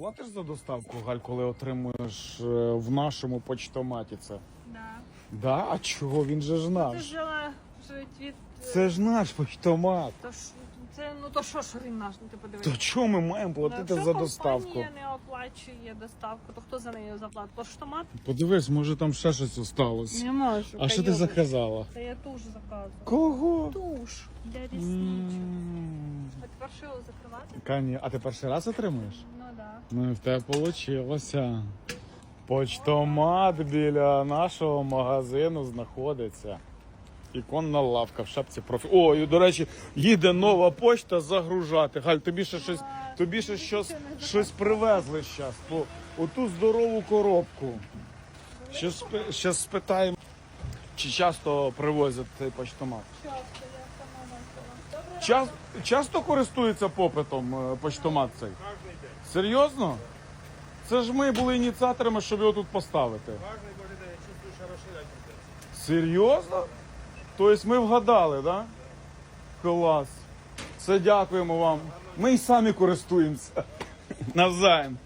платиш за доставку, Галь, коли отримуєш е, в нашому почтоматі це? Да. Да? А чого? Він же ж Ти наш. взяла живий від... Це ж наш почтомат. То ж, це, ну то що ж він наш, ну ти подивись. То чого ми маємо Ну, платити якщо за доставку? компанія не оплачує доставку, то хто за неї заплатить? Поштомат? Подивись, може там ще щось осталось. Не можу. А що ти заказала? Та я туш заказувала. Кого? Туш для ресничок. М. А тепер що його закривати? Кані, а ти перший раз отримуєш? Ну да. Ну і в тебе вийшло. Почтомат біля нашого магазину знаходиться. Іконна лавка в шапці профі. О, і, до речі, їде нова почта загружати. Галь, тобі ще щось, тобі ще щось, щось привезли зараз. По оту здорову коробку. Щас, спи- щас спитаємо, чи часто привозять цей почтомат. Часто я сама бачила. Час, часто користується попитом е, почтомат цей? Серйозно? Це ж ми були ініціаторами, щоб його тут поставити. Серйозно? Тобто ми вгадали, так? Да? Клас. Все дякуємо вам. Ми й самі користуємося. Навзаєм.